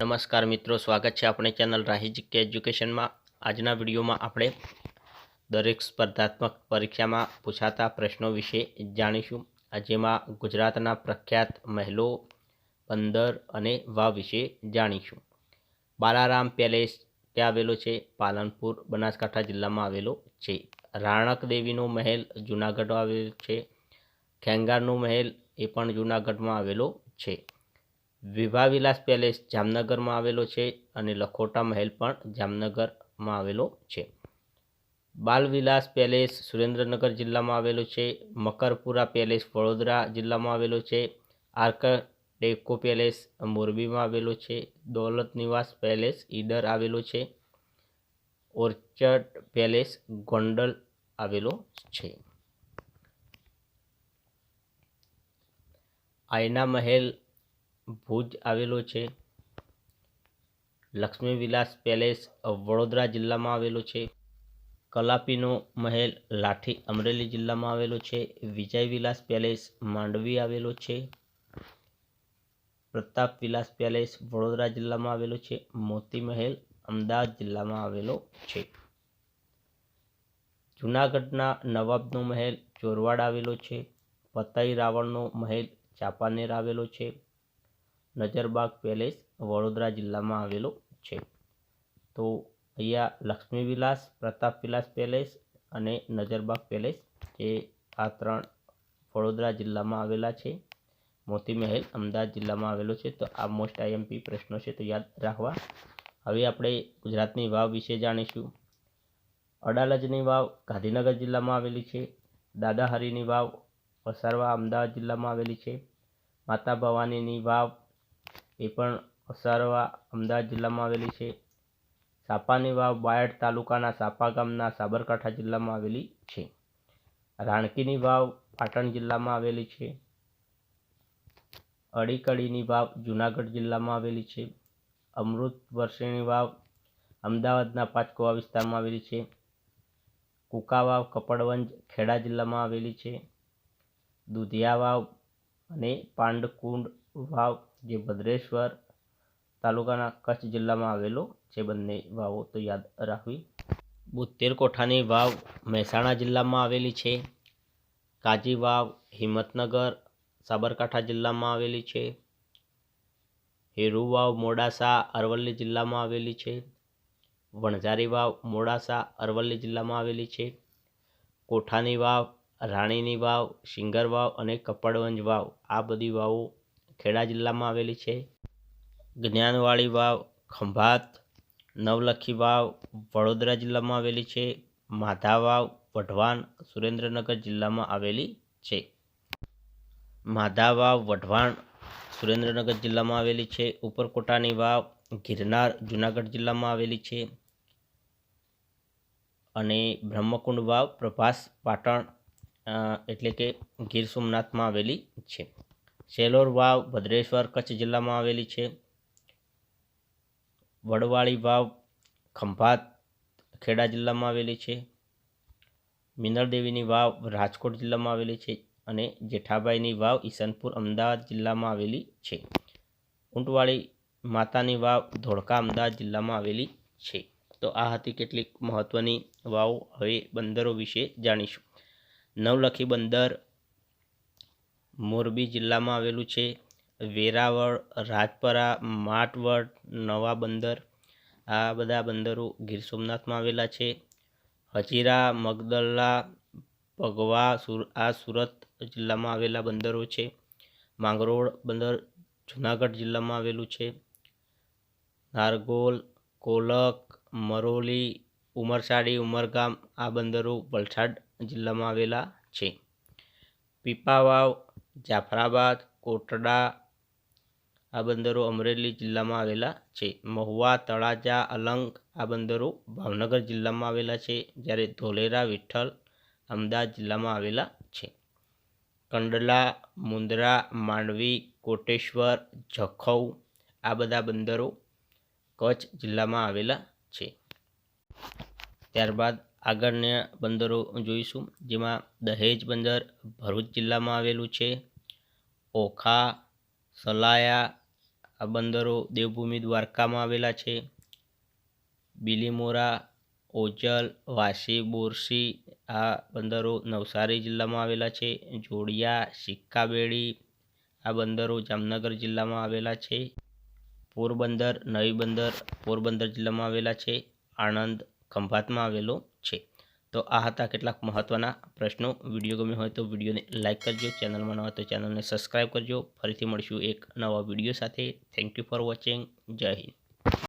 નમસ્કાર મિત્રો, સ્વાગત છે આપણે ચેનલ રાહિજ કે એજ્યુકેશનમાં. આજના વિડીયોમાં આપણે દરેક સ્પર્ધાત્મક પરીક્ષામાં પૂછાતા પ્રશ્નો વિશે જાણીશું. જેમાં ગુજરાતના પ્રખ્યાત મહેલો બંદર અને વાવ વિશે જાણીશું. બાલારામ પેલેસ ક્યાં આવેલો છે? પાલનપુર, બનાસકાંઠા જિલ્લામાં આવેલો છે. રાણક દેવીનો મહેલ જૂનાગઢમાં આવેલો છે. ખેંગારનો મહેલ એ પણ જૂનાગઢમાં આવેલો છે. વિવાહ પેલેસ જામનગરમાં આવેલો છે અને લખોટા મહેલ પણ જામનગરમાં આવેલો છે. બાલવિલાસ પેલેસ સુરેન્દ્રનગર જિલ્લામાં આવેલો છે, મકરપુરા પેલેસ વડોદરા જિલ્લામાં આવેલો છે આર્ક ડેકો પેલેસ મોરબીમાં આવેલો છે, દોલત નિવાસ પેલેસ ઈડર આવેલો છે, ઓર્ચર્ડ પેલેસ ગોંડલ આવેલો છે. આયના મહેલ ભુજ આવેલો છે. લક્ષ્મી વિલાસ પેલેસ વડોદરા જિલ્લામાં આવેલો છે. કલાપીનો મહેલ લાઠી અમરેલી જિલ્લામાં આવેલો છે. વિજય વિલાસ પેલેસ માંડવી આવેલો છે. પ્રતાપ વિલાસ પેલેસ વડોદરા જિલ્લામાં આવેલો છે. મોતી મહેલ અમદાવાદ જિલ્લામાં આવેલો છે. જૂનાગઢના નવાબનો મહેલ ચોરવાડ આવેલો છે. પતઈ રાવણનો મહેલ ચાંપાનેર આવેલો છે. નજરબાગ પેલેસ વડોદરા જિલ્લામાં આવેલો છે. તો અહીંયા લક્ષ્મી વિલાસ, પ્રતાપ વિલાસ પેલેસ અને નજરબાગ પેલેસ જે આ ત્રણ વડોદરા જિલ્લામાં આવેલા છે. મોતી મહેલ અમદાવાદ જિલ્લામાં આવેલો છે. તો આ મોસ્ટ આઈએમપી પ્રશ્નો છે તો યાદ રાખવા. હવે આપણે ગુજરાતની વાવ વિશે જાણીશું. અડાલજની વાવ ગાંધીનગર જિલ્લામાં આવેલી છે. દાદાહરીની વાવ વસારવા અમદાવાદ જિલ્લામાં આવેલી છે. માતા ભવાનીની વાવ એ પણ અસારવા અમદાવાદ જિલ્લામાં આવેલી છે. સાપાની વાવ બાયડ તાલુકાના સાપા ગામના સાબરકાંઠા જિલ્લામાં આવેલી છે. રાણકીની વાવ પાટણ જિલ્લામાં આવેલી છે. અડીકડીની વાવ જુનાગઢ જિલ્લામાં આવેલી છે. અમૃત વર્ષીની વાવ અમદાવાદના પાંચકોવા વિસ્તારમાં આવેલી છે. કુકાવાવ કપડવંજ ખેડા જિલ્લામાં આવેલી છે. દુધિયા વાવ અને પાંડકુંડ વાવ જે ભદ્રેશ્વર તાલુકાના કચ્છ જિલ્લામાં આવેલો છે બંને વાવો, તો યાદ રાખવી. બોતેર કોઠાની વાવ મહેસાણા જિલ્લામાં આવેલી છે. કાજી વાવ હિંમતનગર, સાબરકાંઠા જિલ્લામાં આવેલી છે. હેરુ વાવ મોડાસા, અરવલ્લી જિલ્લામાં આવેલી છે. વણઝારી વાવ મોડાસા, અરવલ્લી જિલ્લામાં આવેલી છે. કોઠાની વાવ, રાણીની વાવ સિંગર વાવ અને કપડવંજ વાવ, આ બધી વાવો ખેડા જિલ્લામાં આવેલી છે. જ્ઞાનવાળી વાવ, ખંભાત, નવલખી વાવ, વડોદરા જિલ્લામાં આવેલી છે. માધા વાવ, વઢવાણ, સુરેન્દ્રનગર જિલ્લામાં આવેલી છે. માધા વાવ, વઢવાણ, સુરેન્દ્રનગર જિલ્લામાં આવેલી છે. ઉપરકોટાની વાવ, ગિરનાર, જુનાગઢ જિલ્લામાં આવેલી છે. અને બ્રહ્મકુંડ વાવ, પ્રભાસ, પાટણ એટલે કે ગીર સોમનાથમાં આવેલી છે. સેલોર વાવ ભદ્રેશ્વર કચ્છ જિલ્લામાં આવેલી છે. વડવાળી વાવ ખંભાત ખેડા જિલ્લામાં આવેલી છે. મિનળદેવીની વાવ રાજકોટ જિલ્લામાં આવેલી છે અને જેઠાબાઈની વાવ ઈસનપુર અમદાવાદ જિલ્લામાં આવેલી છે. ઊંટવાળી માતાની વાવ ધોળકા અમદાવાદ જિલ્લામાં આવેલી છે. તો આ હતી કેટલીક મહત્ત્વની વાવ. હવે બંદરો વિશે જાણીશું. નવલખી બંદર મોરબી જિલ્લામાં આવેલું છે. વેરાવળ, રાજપરા, માટવડ, નવા બંદર, આ બધા બંદરો ગીર સોમનાથમાં આવેલા છે. હજીરા, મગદલ્લા, ભગવા, સુર, આ સુરત જિલ્લામાં આવેલા બંદરો છે. માંગરોળ બંદર જુનાગઢ જિલ્લામાં આવેલું છે. નારગોલ, કોલક, મરોલી, ઉમરસાડી, ઉમરગામ આ બંદરો વલસાડ જિલ્લામાં આવેલા છે. પીપાવાવ જાફરાબાદ, કોટડા, આ બંદરો અમરેલી જિલ્લામાં આવેલા છે. મહુવા, તળાજા, અલંગ આ બંદરો ભાવનગર જિલ્લામાં આવેલા છે, જ્યારે ધોલેરા, વિઠ્ઠલ અમદાવાદ જિલ્લામાં આવેલા છે. કંડલા, મુંદ્રા, માંડવી, કોટેશ્વર, જખૌ આ બધા બંદરો કચ્છ જિલ્લામાં આવેલા છે. ત્યારબાદ આગળના બંદરો જોઈશું. જેમાં દહેજ બંદર ભરૂચ જિલ્લામાં આવેલું છે. ઓખા, સલાયા આ બંદરો દેવભૂમિ દ્વારકામાં આવેલા છે. બિલીમોરા, ઓજલ, વાસી, બોરસી આ બંદરો નવસારી જિલ્લામાં આવેલા છે. જોડિયા, સિક્કાબેડી આ બંદરો જામનગર જિલ્લામાં આવેલા છે. પોરબંદર, નવી બંદર પોરબંદર જિલ્લામાં આવેલા છે. આણંદ, ખંભાતમાં આવેલો છે. તો આ હતા કેટલાક મહત્ત્વના પ્રશ્નો. વીડિયો ગમ્યો હોય તો વિડીયોને લાઇક કરજો. ચેનલમાં ન હોય તો ચેનલને સબસ્ક્રાઈબ કરજો. ફરીથી મળીશું એક નવા વીડિયો સાથે. થેન્ક યુ ફોર વોચિંગ જય હિન્દ.